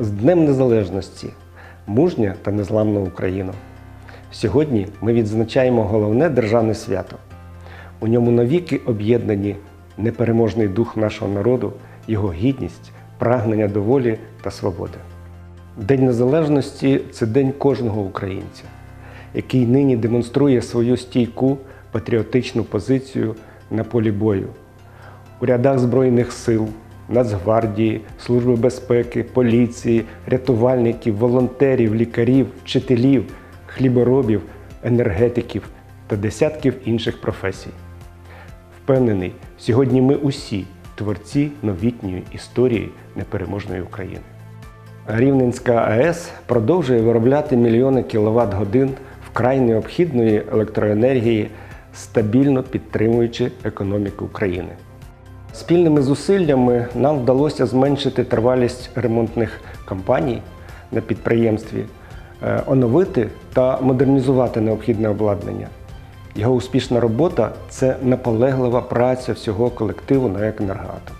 з Днем Незалежності, мужня та незламна Україна. Сьогодні ми відзначаємо головне державне свято. У ньому навіки об'єднані непереможний дух нашого народу, його гідність, прагнення до волі та свободи. День Незалежності це день кожного українця, який нині демонструє свою стійку патріотичну позицію на полі бою у рядах Збройних сил, Нацгвардії, Служби безпеки, поліції, рятувальників, волонтерів, лікарів, вчителів, хліборобів, енергетиків та десятків інших професій. Впевнений, сьогодні ми усі творці новітньої історії непереможної України. Рівненська АЕС продовжує виробляти мільйони кіловат годин вкрай необхідної електроенергії, стабільно підтримуючи економіку України. Спільними зусиллями нам вдалося зменшити тривалість ремонтних кампаній на підприємстві, е, оновити та модернізувати необхідне обладнання. Його успішна робота це наполеглива праця всього колективу на «Екенергоатом».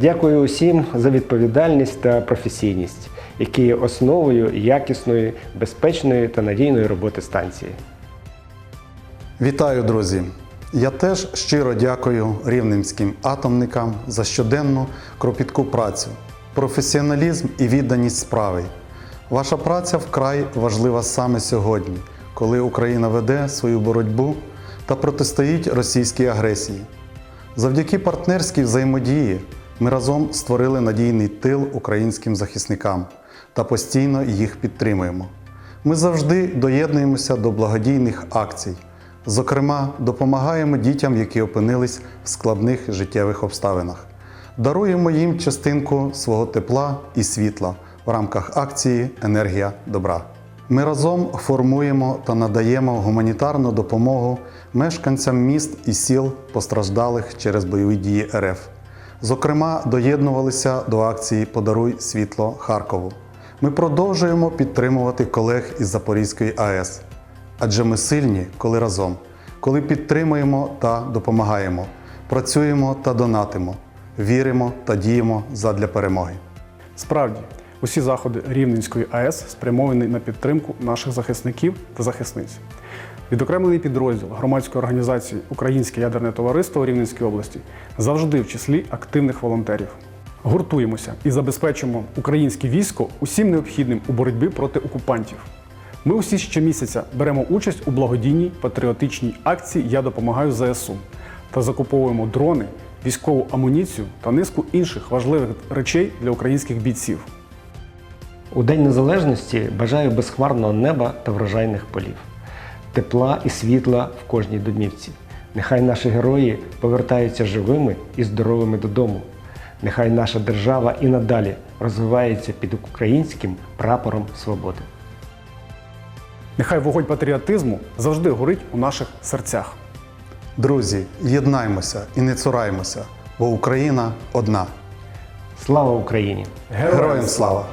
Дякую усім за відповідальність та професійність, які є основою якісної, безпечної та надійної роботи станції. Вітаю, друзі! Я теж щиро дякую рівненським атомникам за щоденну кропітку працю, професіоналізм і відданість справи. Ваша праця вкрай важлива саме сьогодні, коли Україна веде свою боротьбу та протистоїть російській агресії. Завдяки партнерській взаємодії ми разом створили надійний тил українським захисникам та постійно їх підтримуємо. Ми завжди доєднуємося до благодійних акцій. Зокрема, допомагаємо дітям, які опинились в складних життєвих обставинах. Даруємо їм частинку свого тепла і світла в рамках акції Енергія добра. Ми разом формуємо та надаємо гуманітарну допомогу мешканцям міст і сіл, постраждалих через бойові дії РФ. Зокрема, доєднувалися до акції Подаруй світло Харкову. Ми продовжуємо підтримувати колег із Запорізької АЕС. Адже ми сильні, коли разом, коли підтримуємо та допомагаємо, працюємо та донатимо, віримо та діємо задля перемоги. Справді, усі заходи Рівненської АЕС спрямовані на підтримку наших захисників та захисниць. Відокремлений підрозділ громадської організації Українське ядерне товариство у Рівненській області завжди в числі активних волонтерів. Гуртуємося і забезпечимо українське військо усім необхідним у боротьбі проти окупантів. Ми усі щомісяця беремо участь у благодійній патріотичній акції Я допомагаю ЗСУ та закуповуємо дрони, військову амуніцію та низку інших важливих речей для українських бійців. У День Незалежності бажаю безхмарного неба та врожайних полів, тепла і світла в кожній домівці. Нехай наші герої повертаються живими і здоровими додому. Нехай наша держава і надалі розвивається під українським прапором свободи. Нехай вогонь патріотизму завжди горить у наших серцях. Друзі, єднаймося і не цураймося, бо Україна одна. Слава Україні! Героям слава!